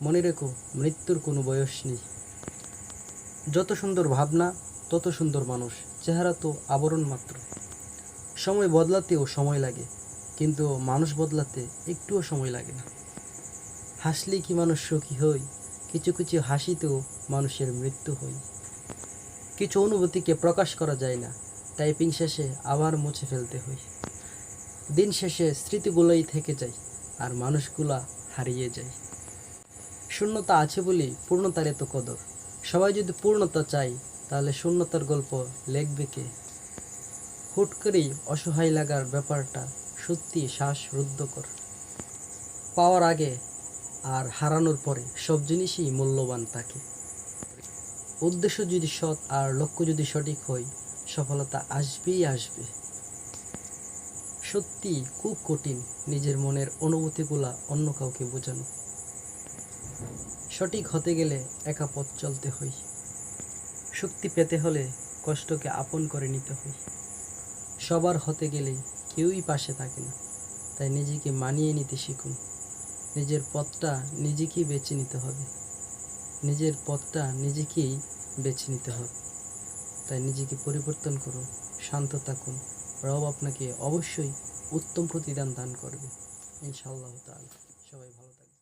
মনে রেখো, মৃত্যুর কোনো বয়স নেই। যত সুন্দর ভাবনা, তত সুন্দর মানুষ, চেহারা তো আবরণ মাত্র। সময় বদলাতেও সময় লাগে, কিন্তু মানুষ বদলাতে একটুও সময় লাগে না। হাসলে কি মানুষ সুখী হই? কিছু কিছু হাসিতেও মানুষের মৃত্যু হয় কিছু অনুভূতিকে প্রকাশ করা যায় না টাইপিং শেষে আবার মুছে ফেলতে হয় দিন শেষে স্মৃতিগুলোই থেকে যায়, আর মানুষগুলা হারিয়ে যায়। শূন্যতা আছে বলেই পূর্ণতার এত কদর। সবাই যদি পূর্ণতা চাই তাহলে শূন্যতার গল্প লেখবে কে? হুট করেই অসহায় লাগার ব্যাপারটা সত্যি শ্বাস রুদ্ধকর পাওয়ার আগে আর হারানোর পরে সব জিনিসই মূল্যবান থাকে উদ্দেশ্য যদি সৎ আর লক্ষ্য যদি সঠিক হয়, সফলতা আসবেই আসবে। সত্যি খুব কঠিন নিজের মনের অনুভূতিগুলা অন্য কাউকে বোঝানো। সঠিক হতে গেলে একা পথ চলতে হয় শক্তি পেতে হলে কষ্টকে আপন করে নিতে হয় সবার হতে গেলে কেউই পাশে থাকে না, তাই নিজেকে মানিয়ে নিতে শিখুন। নিজের পথটা নিজেকেই বেছে নিতে হবে। নিজের পথটা নিজেকেই বেছে নিতে হবে। তাই নিজেকে পরিবর্তন করুন, শান্ত থাকুন। রব আপনাকে অবশ্যই উত্তম প্রতিদান দান করবে। ইনশাআল্লাহ তাআলা। সবাই ভালো থাকুন